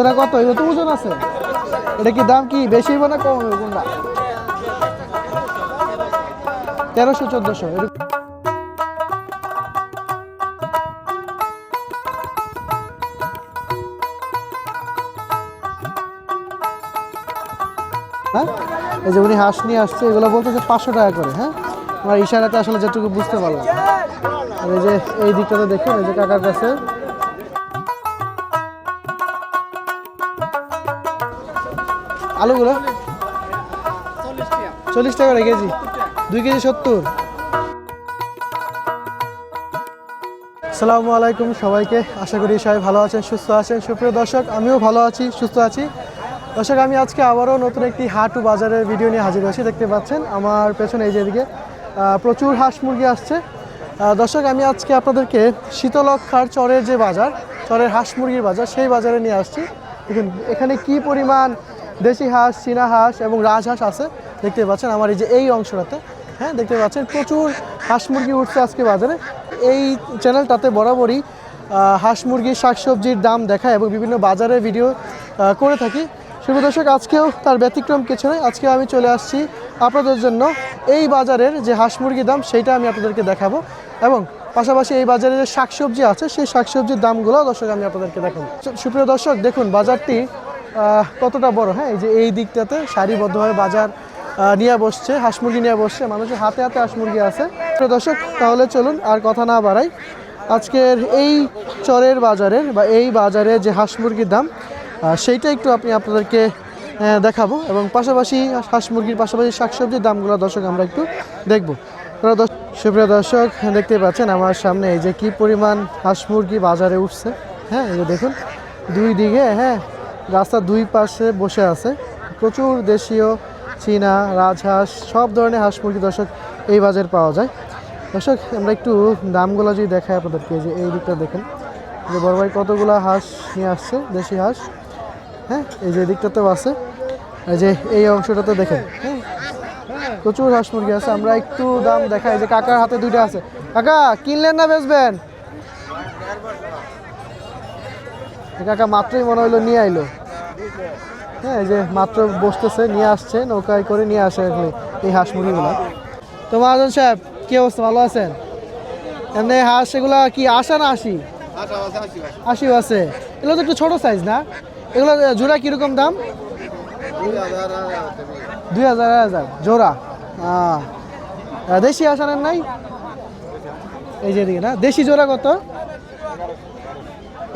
জোড়া কত? এগুলো তো ওজন আছে। এটা কি দাম কি? বেশি হইব না কম হবে কোনটা? তেরোশো, চোদ্দোশো। হ্যাঁ? এই যে উনি হাঁস নিয়ে আসছে, এগুলো বলতেছে পাঁচশো টাকা করে হ্যাঁ? আমার ইশারাতে আসলে যেটুকু বুঝতে পারলাম। এই যে এই দিকটাতে দেখুন, এই যে কাকার কাছে। আলুগুলো? চল্লিশ টাকা করে কেজি। দুই কেজি সত্তর। আসসালামু আলাইকুম সবাইকে। আশা করি সবাই ভালো আছেন সুস্থ আছেন। সুপ্রিয় দর্শক আমিও ভালো আছি সুস্থ আছি। দর্শক আমি আজকে আবারও নতুন একটি হাটু বাজারের ভিডিও নিয়ে হাজির হয়েছি দেখতে পাচ্ছেন আমার পেছনে এই যে এদিকে প্রচুর হাঁস মুরগি আসছে। দর্শক আমি আজকে আপনাদেরকে শীতলক্ষার চরের যে বাজার চরের হাঁস মুরগির বাজার সেই বাজারে নিয়ে আসছি। দেখুন এখানে কি পরিমাণ দেশি হাঁস, চীনা হাঁস এবং রাজহাঁস আছে। দেখতে পাচ্ছেন আমার এই যে এই অংশটাতে। হ্যাঁ দেখতে পাচ্ছেন প্রচুর হাঁস মুরগি উঠছে আজকে বাজারে। এই চ্যানেলটাতে বরাবরই হাঁস মুরগির শাকসবজির দাম দেখায় এবং বিভিন্ন বাজারে ভিডিও করে থাকি। শুভ দর্শক, আজকেও তার ব্যতিক্রম কিছু নয়। আজকে আমি চলে আসছি আপনাদের জন্য এই বাজারের যে হাঁস মুরগির দাম, সেইটা আমি আপনাদেরকে দেখাবো এবং পাশাপাশি এই বাজারে যে শাকসবজি আছে, সেই শাকসবজির দামগুলো দর্শক আমি আপনাদেরকে দেখাবো। সুপ্রিয় দর্শক, দেখুন, বাজারটি কতটা বড়? হ্যাঁ এই যে এই দিকটাতে সারিবদ্ধভাবে বাজার নিয়ে বসছে, হাঁস মুরগি নিয়ে বসছে, মানুষের হাতে হাতে হাঁস মুরগি আছে। দর্শক, তাহলে চলুন আর কথা না বাড়াই। আজকের এই চরের বাজারের বা এই বাজারে যে হাঁস মুরগির দাম সেইটা একটু আপনি আপনাদেরকে দেখাবো এবং পাশাপাশি হাঁস মুরগির পাশাপাশি শাকসবজির দামগুলো দর্শক আমরা একটু দেখব। সুপ্রিয় দর্শক, দেখতে পাচ্ছেন আমার সামনে এই যে কি পরিমাণ হাঁস মুরগি বাজারে উঠছে। হ্যাঁ এই যে দেখুন, দুই দিকে হ্যাঁ রাস্তার দুই পাশে বসে আছে। প্রচুর দেশীয়, চীনা, রাজহাঁস, সব ধরনের হাঁস মুরগি দর্শক এই বাজার পাওয়া যায়। দর্শক, আমরা একটু দামগুলো যদি দেখাই আপনাদেরকে যে এই দিকটা দেখেন। যে বড় ভাই কতগুলো হাঁস নিয়ে আসছে, দেশি হাঁস। হ্যাঁ এই যে দিকটাতেও আছে। এই যে এই অংশটাতে দেখেন। হ্যাঁ প্রচুর হাঁস মুরগি আছে। আমরা একটু দাম দেখাই। যে কাকার হাতে দুইটা আছে। কাকা, কিনলেন না বেচবেন? কাকা মাত্রই মনে হইল নিয়ে আইলো। হ্যাঁ এই যে মাত্র বসতেছে, নিয়ে আসছে, নৌকায় করে নিয়ে আসে এখানে এই হাঁস মুরগিগুলো। তো মহাজন সাহেব, কি অবস্থা? ভালো আছেন? এমনি হাঁস এগুলা কি আসা না আসি আশিও আছে। এগুলো তো একটু ছোট সাইজ না? এগুলো জোড়া কীরকম দাম? দুই হাজার হাজার। জোড়া? আর দেশি আসানের নাই? এই যে এদিকে না, দেশি জোড়া কত?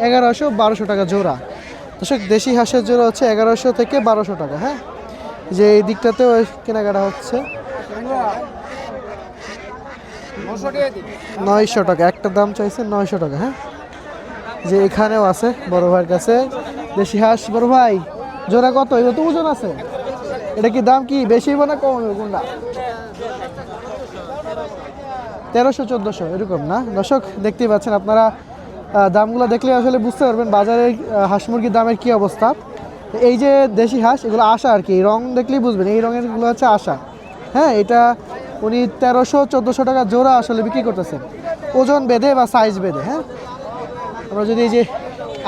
এগারোশো, বারোশো টাকা জোড়া। দর্শক, দেশি হাঁসের জোড়া হচ্ছে এগারোশো থেকে বারোশো টাকা হ্যাঁ? যে এই দিকটাতেও কেনাকাটা হচ্ছে। নয়শো টাকা, একটা দাম চাইছে নয়শো টাকা হ্যাঁ? যে এখানেও আছে বড় ভাইয়ের কাছে। দেশি হাঁস, বড় ভাই, জোড়া কত? এগুলো তো ওজন আছে। এটা কি দাম কি বেশি হইব না কম হবে কোনটা? তেরোশো, চোদ্দোশো, এরকম না? দর্শক, দেখতেই পাচ্ছেন আপনারা দামগুলো দেখলে আসলে বুঝতে পারবেন বাজারে হাঁস মুরগির দামের কি অবস্থা। এই যে দেশি হাঁস, এগুলো আশা আর কি, রং দেখলেই বুঝবেন, এই রঙেরগুলো হচ্ছে আশা। হ্যাঁ এটা উনি তেরোশো, চোদ্দোশো টাকা জোড়া আসলে বিক্রি করতেছেন। ওজন বেঁধে বা সাইজ বেঁধে হ্যাঁ? আমরা যদি এই যে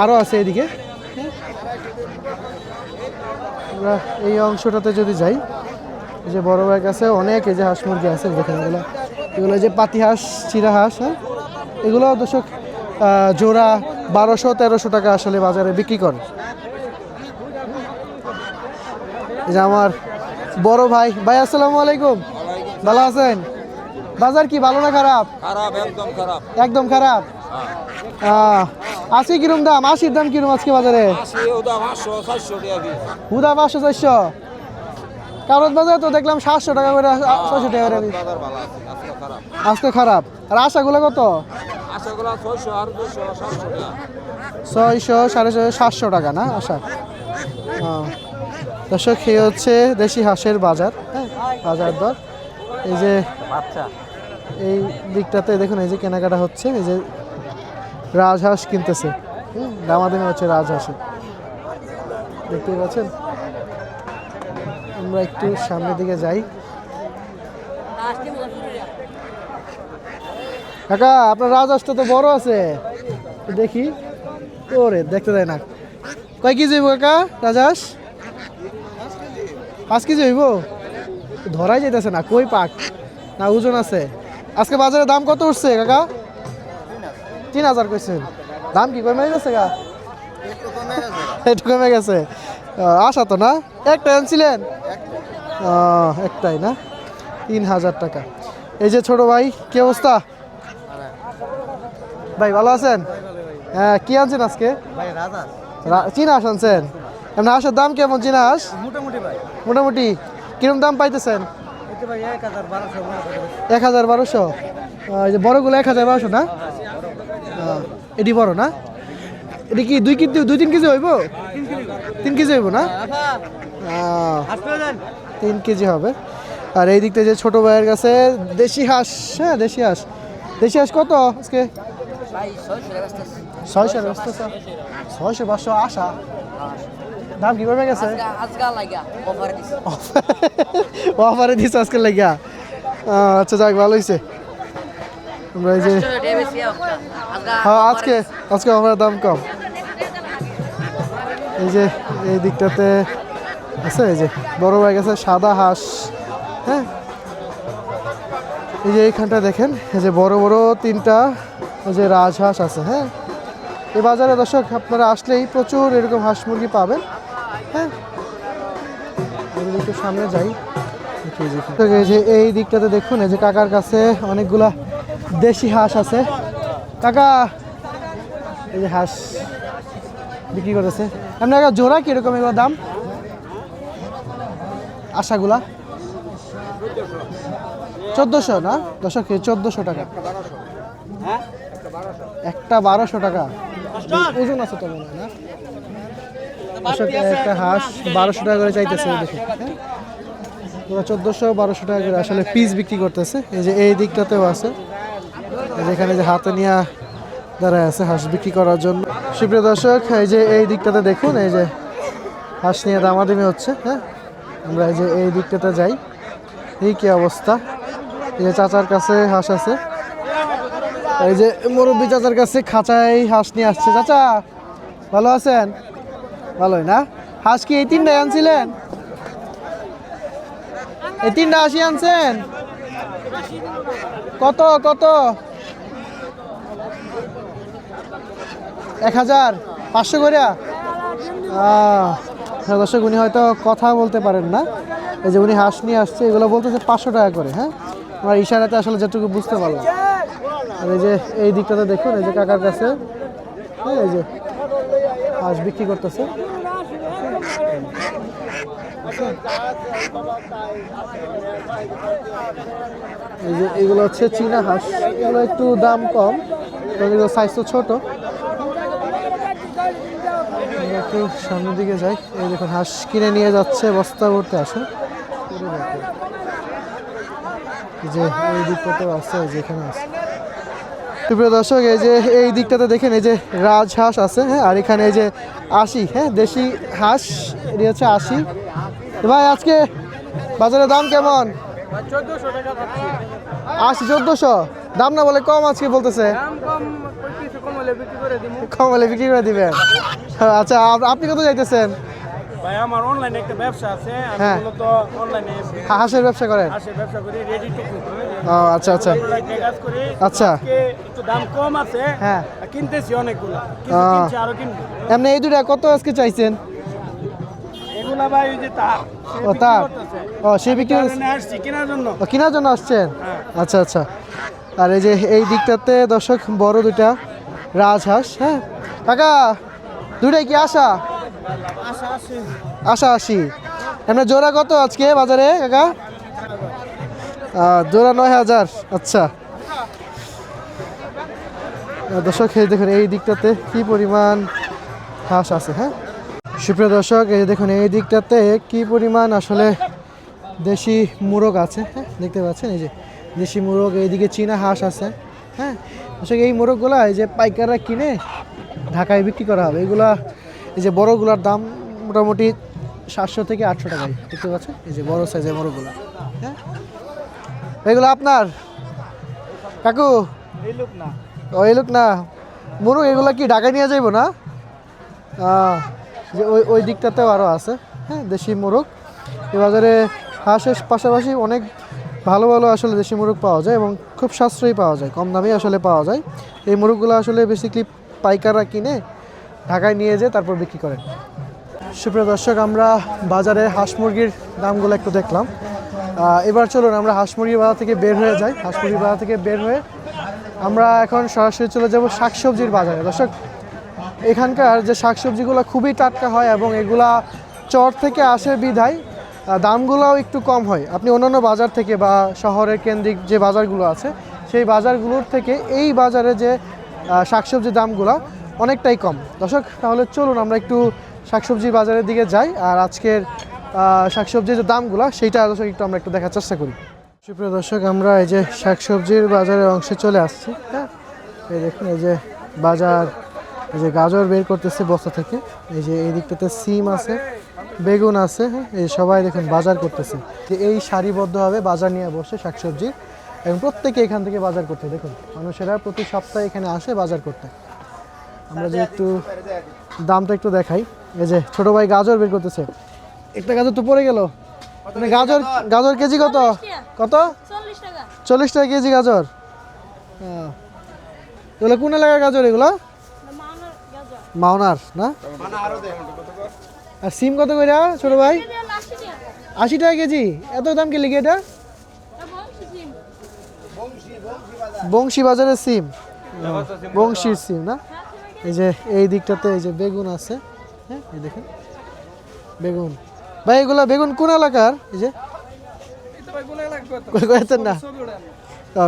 আরও আছে এদিকে হ্যাঁ? আমরা এই অংশটাতে যদি যাই, এই যে বড় ভাইয়ের আছে অনেক এই যে হাঁস মুরগি আছে, দেখেন এগুলো। এগুলো যে পাতি হাঁস, চিরা হাঁস হ্যাঁ? এগুলো দর্শক জোড়া বারোশো তেরোশো টাকা আসলে বাজারে বিক্রি করে। যে আমার বড় ভাই। ভাই আসসালামু আলাইকুম। ভালো আছেন? বাজার কি ভালো না খারাপ? খারাপ একদম খারাপ। একদম খারাপ? আহ, আশি কিরম দাম? আশির দাম কিরম আজকে বাজারে? হুদা পাঁচশো চারশো কারণ বাজারে তো দেখলাম সাতশো টাকা করে ছয়শো টাকা করে বাজার ভালো আছে আজকে খারাপ। আর আশাগুলো কত? ছয়শো সাড়ে ছয়শো সাতশো টাকা না? আশা ও। দর্শক এই হচ্ছে দেশি হাঁসের বাজার হ্যাঁ? বাজার দর। এই যে আচ্ছা। এই দিকটাতে দেখুন এই যে কেনাকাটা হচ্ছে এই যে রাজহাঁস কিনতেছে। হুম, দামাদামি হচ্ছে রাজহাঁসের দেখতেই পাচ্ছেন? আমরা একটু সামনের দিকে যাই। কাকা, আপনার রাজহাঁসটা তো বড় আছে। দেখি। ওরে, দেখতে দেয় না। কয় কেজি হইব কাকা রাজাস পাঁচ কেজি হইব? ধরাই যাইতেছে না, কই পাক? না, ওজন আছে। আজকে বাজারে দাম কত উঠছে কাকা? তিন হাজার কইছেন। দাম কি কমে গেছে গা একটু কমে গেছে। আশা তো না? একটা আনছিলেন? একটাই না? তিন হাজার টাকা। এই যে ছোট ভাই, কি অবস্থা? ভাই ভালো আছেন? হ্যাঁ কি আনছেন আজকে? ভাই রাজা। রা- চীনা হাঁস আনছেন। এমনি হাঁসের দাম কেমন চীনা হাঁস? মোটামুটি ভাই। মোটামুটি। কিরম দাম পাইতেছেন? এক হাজার বারোশো এই যে বড়গুলো এক হাজার বারোশো না? এটি বড় না? এটি কি দুই কেজি দুই তিন কেজি হইব? তিন কেজি হইব না? তিন কেজি হবে। আর এই দিকটা যে ছোট ভাইয়ের কাছে দেশি হাঁস হ্যাঁ দেশি হাঁস। দেশি হাঁস কত আজকে? ছয়শো ব্যস্ত ছয়শো পাঁচশো আশা। দাম কি কমে গেছে? অফার দিছে আজকে লাগিয়া। আচ্ছা যাক ভালো হয়েছে আমরা এই যে হ্যাঁ আজকে আজকে আমার দাম কম। এই যে এই দিকটাতে আছে এই যে বড় ভাই গেছে সাদা হাঁস। হ্যাঁ? এই যে এইখানটা দেখেন এই যে বড় বড় তিনটা। যে রাজহাঁস আছে হ্যাঁ? এই বাজারে দর্শক আপনারা আসলেই প্রচুর এরকম হাঁস মুরগি পাবেন হ্যাঁ? একটু সামনে যাই। এই যে এই দিকটাতে দেখুন, এই যে কাকার কাছে অনেকগুলা দেশি হাঁস আছে। কাকা, এই যে হাঁস বিক্রি করেছে আপনার জোড়া কীরকম এগুলো দাম? আশাগুলা? চোদ্দোশো না? দশক চোদ্দোশো টাকা। একটা বারোশো টাকা। ওজন আছে তো মনে হয় না? একটা হাঁস বারোশো টাকা করে চাইতেছে দেখে হ্যাঁ? ওরা চোদ্দোশো, বারোশো টাকা করে আসলে পিস বিক্রি করতেছে। এই যে এই দিকটাতেও আছে। এই যে এখানে যে হাতে নিয়ে দাঁড়ায় আছে হাঁস বিক্রি করার জন্য। সুপ্রিয় দর্শক, এই যে এই দিকটাতে দেখুন, এই যে হাঁস নিয়ে দামাদামি হচ্ছে হ্যাঁ? আমরা এই যে এই দিকটাতে যাই। এই কি অবস্থা? এই যে চাচার কাছে হাঁস আছে। এই যে মুরব্বী চাচার কাছে খাঁচায় হাঁস নিয়ে আসছে। চাচা, ভালো আছেন? ভালোই না? হাঁস কি এই তিনটাই আনছিলেন? এই তিনটা হাঁসি আনছেন? কত কত? এক হাজার? পাঁচশো করে দর্শক, উনি হয়তো কথা বলতে পারেন না। এই যে উনি হাঁস নিয়ে আসছে, এগুলো বলতেছে পাঁচশো টাকা করে হ্যাঁ? আমার ইশারাতে আসলে যেটুকু বুঝতে পারলাম। আর এই যে এই দিকটাতে দেখুন, এই যে কাকার কাছে হ্যাঁ এই যে হাঁস বিক্রি করতেছে। এই যে এগুলো হচ্ছে চীনা হাঁস, এগুলো একটু দাম কম এগুলো সাইজ তো ছোট। একটু সামনের দিকে যাই। এই দেখুন, হাঁস কিনে নিয়ে যাচ্ছে, বস্তা ভরতে আসে। যে এই দিকটাতেও আছে যেখানে আছে। সুপ্রিয় দর্শক এই যে এই দিকটাতে দেখেন এই যে রাজহাঁস আছে হ্যাঁ আর এখানে এই যে আশি হ্যাঁ দেশি হাঁস এটি হচ্ছে আশি। ভাই আজকে বাজারের দাম কেমন? আশি চোদ্দোশো। দাম না বলে কম আজকে বলতেছে। কম হলে বিক্রি করে দিবেন। আচ্ছা আপনি কত যাইতেছেন ভাই আমার অনলাইনে একটা ব্যবসা আছে আমি হ্যাঁ। মূলত অনলাইনে হাঁসের ব্যবসা করেন। আসে ব্যবসা করি রেডি টু ও আচ্ছা আচ্ছা। আচ্ছা। একটু দাম কম আছে হ্যাঁ। কিনতেছি অনেকগুলো আরও কিনবো এমনি এই দুটা কত আজকে চাইছেন? এগুলা ভাই ওই যে তার ও তার। ও সে বিক্রি আসছি কেনার জন্য কেনার জন্য আসছেন? হ্যাঁ। আচ্ছা আচ্ছা। আর এই যে এই দিকটাতে দর্শক বড় দুইটা রাজহাঁস হ্যাঁ? কাকা দুটাই কি আশা। আশা আশি। এমনি জোড়া কত আজকে বাজারে কাকা? জোড়া নয় হাজার। আচ্ছা। দর্শক, এই দেখুন, এই দিকটাতে কি পরিমাণ হাঁস আছে হ্যাঁ? সুপ্রিয় দর্শক, এই দেখুন, এই দিকটাতে কি পরিমাণ আসলে দেশি মুরগ আছে হ্যাঁ? দেখতে পাচ্ছেন, এই যে দেশি মুরগ, এইদিকে চীনা হাঁস আছে হ্যাঁ? দর্শক, এই মোরগগুলা এই যে পাইকাররা কিনে ঢাকায় বিক্রি করা হবে। এগুলা, এই যে বড়গুলার দাম মোটামুটি সাতশো থেকে আটশো টাকায়। দেখতে পাচ্ছেন? এই যে বড় সাইজের মোরগগুলা হ্যাঁ? এগুলো আপনার? কাকু? না এই লোক না। মোরগ এগুলো কি ঢাকায় নিয়ে যাইবো না? যে ওই ওই দিকটাতেও আরও আছে হ্যাঁ দেশি মোরগ। এই বাজারে হাঁসের পাশাপাশি অনেক ভালো ভালো আসলে দেশি মোরগ পাওয়া যায় এবং খুব সাশ্রয়ী পাওয়া যায়, কম দামেই আসলে পাওয়া যায়। এই মোরগগুলো আসলে বেসিকলি পাইকাররা কিনে ঢাকায় নিয়ে যেয়ে তারপর বিক্রি করেন। সুপ্রিয় দর্শক, আমরা বাজারে হাঁস মুরগির দামগুলো একটু দেখলাম। এবার চলুন, আমরা হাঁসমুরগির বাজার থেকে বের হয়ে যাই। হাঁসমুরগির বাজার থেকে বের হয়ে আমরা এখন সরাসরি চলে যাব শাকসবজির বাজারে। দর্শক, এখানকার যে শাকসবজিগুলো খুবই টাটকা হয় এবং এগুলা চর থেকে আসে বিধায় দামগুলোও একটু কম হয়। আপনি অন্যান্য বাজার থেকে বা শহরের কেন্দ্রিক যে বাজারগুলো আছে, সেই বাজারগুলোর থেকে এই বাজারে যে শাকসবজির দামগুলো অনেকটাই কম। দর্শক, তাহলে চলুন, আমরা একটু শাকসবজির বাজারের দিকে যাই। আর আজকের শাকসবজির যে দামগুলো, সেইটা দর্শক একটু আমরা একটু দেখার চেষ্টা করি। সুপ্রিয় দর্শক, আমরা এই যে শাকসবজির বাজারের অংশে চলে আসছি হ্যাঁ? এই দেখুন, এই যে বাজার, এই যে গাজর বের করতেছে বস্তা থেকে, এই যে এই দিকটাতে সিম আছে, বেগুন আছে হ্যাঁ? এই সবাই দেখুন বাজার করতেছে। যে এই সারিবদ্ধভাবে বাজার নিয়ে বসে শাকসবজির এবং প্রত্যেকে এখান থেকে বাজার করতে দেখুন, মানুষেরা প্রতি সপ্তাহে এখানে আসে বাজার করতে। আমরা যে একটু দামটা একটু দেখাই, এই যে ছোট ভাই গাজর বের করতেছে একটা গাজর তো পড়ে গেল। মানে গাজর গাজর কেজি কত? কত? চল্লিশ টাকা। কেজি গাজর। হ্যাঁ। এগুলো কোন এলাকার গাজর এগুলো? মাওনার না? আর সিম কত করে ছোট ভাই? আশি টাকা। কেজি। এত দাম কি লিখে এটা? বংশী বাজারের সিম। বংশীর সিম না? এই যে এই দিকটাতে এই যে বেগুন আছে। হ্যাঁ এই দেখেন। বেগুন। ভাই, এগুলা বেগুন কোন এলাকার? এই যে। কই কইতেন না?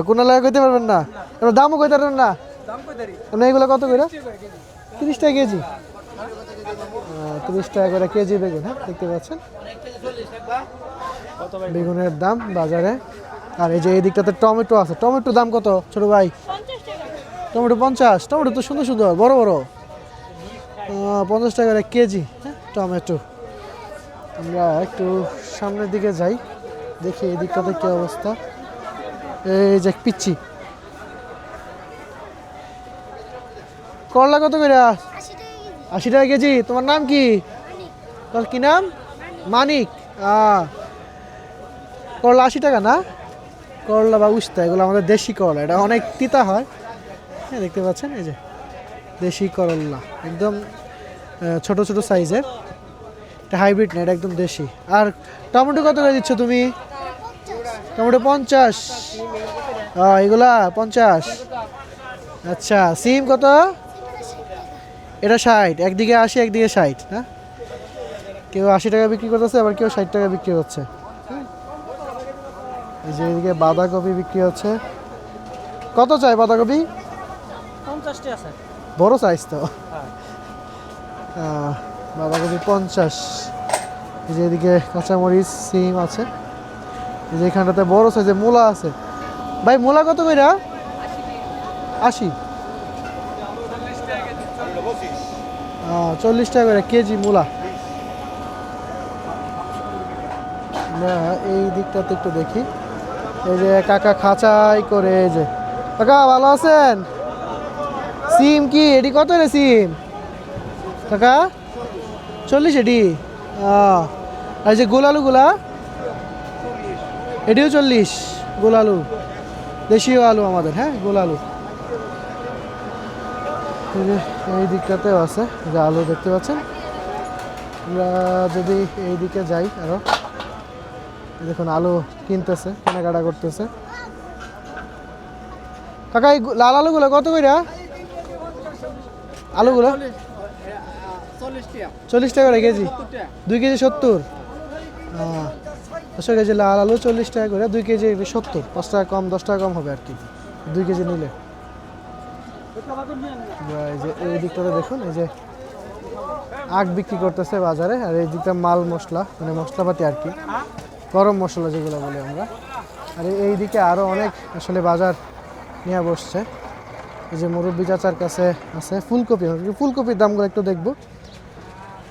কোন এলাকা কইতে পারবেন না? দামও কইতে পারবেন না? আপনি এগুলো কত করে? তিরিশ টাকা কেজি। তিরিশ টাকা করে কেজি বেগুন হ্যাঁ দেখতে পাচ্ছেন। বেগুনের দাম বাজারে। আর এই যে এই দিকটাতে টমেটো আছে। টমেটোর দাম কত, ছোট ভাই? টমেটো পঞ্চাশ। টমেটো তো সুন্দর সুন্দর, বড় বড়। পঞ্চাশ টাকা করে কেজি হ্যাঁ টমেটো। আমরা একটু সামনের দিকে যাই, দেখি এই দিকটাতে কি অবস্থা। এই যে পিচ্ছি। করলা কত করে? আশি টাকা কেজি। তোমার নাম কি? তোর কি নাম? মানিক। করলা আশি টাকা না? করলা বা উস্তা, এগুলো আমাদের দেশি করলা, এটা অনেক তিতা হয়। হ্যাঁ দেখতে পাচ্ছেন, এই যে দেশি করল্লা একদম ছোট ছোট সাইজের। এটা হাইব্রিড না এটা একদম দেশি। আর টমেটো কত করে দিচ্ছ তুমি? টমেটো পঞ্চাশ। এগুলা পঞ্চাশ। আচ্ছা সিম কত? এটা ষাট। একদিকে আশি একদিকে ষাট না? কেউ আশি টাকা বিক্রি করতেছে আবার কেউ ষাট টাকা বিক্রি হচ্ছে। হুম। এই যে এদিকে বাঁধাকপি বিক্রি হচ্ছে। কত চাই বাঁধাকপি? পঞ্চাশটি আছে। বড় সাইজ তো। আহ, বাঁধাকপি পঞ্চাশ। এই যে এদিকে কাঁচামরিচ, সিম আছে। এই যে এখানটাতে বড় সাইজের মূলা আছে। ভাই, মূলা কত কইরা? আশি। চল্লিশ টাকা করে কেজি মূলা। আমরা এই দিকটাতে একটু দেখি। এই যে কাকা খাঁচাই করে এই যে। কাকা, ভালো আছেন? সিম কি? এটি কত রে সিম? কাকা? চল্লিশ এটি? আর যে গুলা? এটিও চল্লিশ, গোলালু। দেশীয় আলু আমাদের হ্যাঁ এই যে এই দিকটাতেও আছে যে আলু দেখতে পাচ্ছেন? আমরা যদি এই দিকে যাই আরও। দেখুন, আলু কিনতেছে, কেনাকাটা করতেছে। কাকা, এই লাল আলুগুলো কত কইরা? আলুগুলো? চল্লিশ টাকা করে কেজি? দুই কেজি সত্তর? দশ কেজি লাল আলু চল্লিশ টাকা করে দুই কেজি সত্তর। পাঁচ টাকা কম দশ টাকা কম হবে আর কি। দুই কেজি নিলে। এই যে এই দিকটাতে দেখুন এই যে আখ বিক্রি করতেছে বাজারে আর এই দিকটা মাল মশলা মানে মশলাপাতি আর কি। গরম মশলা যেগুলো বলি আমরা। আর এই- দিকে আরও অনেক আসলে বাজার নিয়ে বসছে। এই যে মুরব্বী চাচার কাছে আছে ফুলকপি। ফুলকপির দামগুলো একটু দেখব।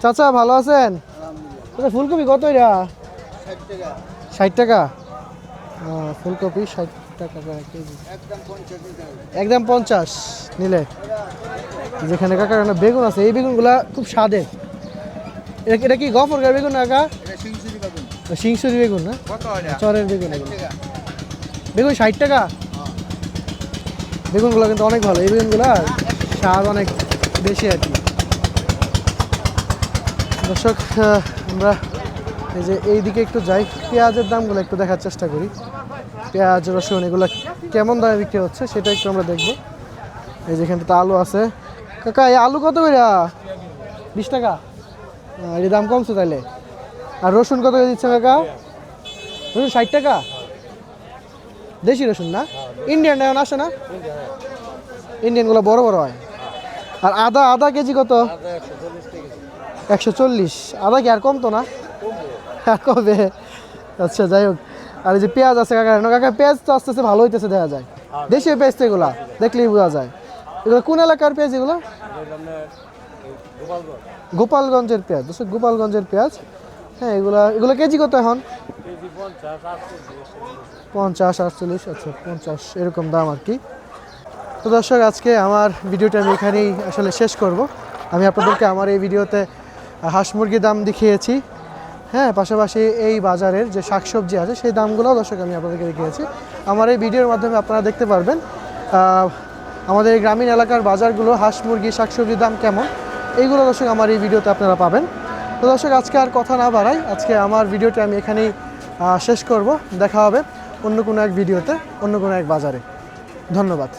চাচা ভালো আছেন? আচ্ছা ফুলকপি কত এটা? ষাট টাকা। ফুলকপি ষাট টাকা কেজি। একদম পঞ্চাশ নিলে। যেখানে কাকার না বেগুন আছে এই বেগুনগুলা খুব স্বাদের এটা এটা কি গফর গাছ বেগুন না কাকা? সিংসুরি বেগুন। না? চরের বেগুন। বেগুন ষাট টাকা? বেগুনগুলো কিন্তু অনেক ভালো। এই বেগুনগুলো স্বাদ অনেক বেশি আর কি। দর্শক আমরা এই যে এই দিকে একটু যাই, পেঁয়াজের দামগুলো একটু দেখার চেষ্টা করি। পেঁয়াজ, রসুন, এগুলো কেমন দামে বিক্রি হচ্ছে সেটা একটু আমরা দেখব। এই যে তো আলু আছে। কাকা, এই আলু কত করে বিশ টাকা। এর দাম কমছে তাহলে আর রসুন কত করে দিচ্ছে কাকা? রসুন ষাট টাকা। দেশি রসুন না? ইন্ডিয়ান এখন আসে না? ইন্ডিয়ানগুলো বড় বড় হয়। আর আদা আদা কেজি কত? একশো চল্লিশ। আদা কি আর কমতো না? আর কবে? আচ্ছা যাই হোক। আর এই যে পেঁয়াজ আছে কাকা কাকা, পেঁয়াজ তো আস্তে আস্তে ভালো হইতেছে, দেখা যায়। দেশীয় পেঁয়াজ তো এগুলা, দেখলেই বোঝা যায়। এগুলো কোন এলাকার পেঁয়াজ এগুলো? গোপালগঞ্জের পেঁয়াজ। দোস্ত, গোপালগঞ্জের পেঁয়াজ। হ্যাঁ এগুলা, এগুলো কেজি কত এখন? পঞ্চাশ, আটচল্লিশ আচ্ছা পঞ্চাশ, এরকম দাম আর কি। তো দর্শক, আজকে আমার ভিডিওটা আমি এখানেই আসলে শেষ করব। আমি আপনাদেরকে আমার এই ভিডিওতে হাঁস মুরগির দাম দেখিয়েছি। হ্যাঁ পাশাপাশি এই বাজারের যে শাকসবজি আছে, সেই দামগুলোও দর্শক আমি আপনাদেরকে দেখিয়েছি। আমার এই ভিডিওর মাধ্যমে আপনারা দেখতে পারবেন আমাদের এই গ্রামীণ এলাকার বাজারগুলো, হাঁস মুরগি, শাকসবজির দাম কেমন? এইগুলো দর্শক আমার এই ভিডিওতে আপনারা পাবেন। তো দর্শক, আজকে আর কথা না বাড়াই, আজকে আমার ভিডিওটা আমি এখানেই শেষ করব। দেখা হবে অন্য কোনো এক ভিডিওতে, অন্য কোনো এক বাজারে। ধন্যবাদ।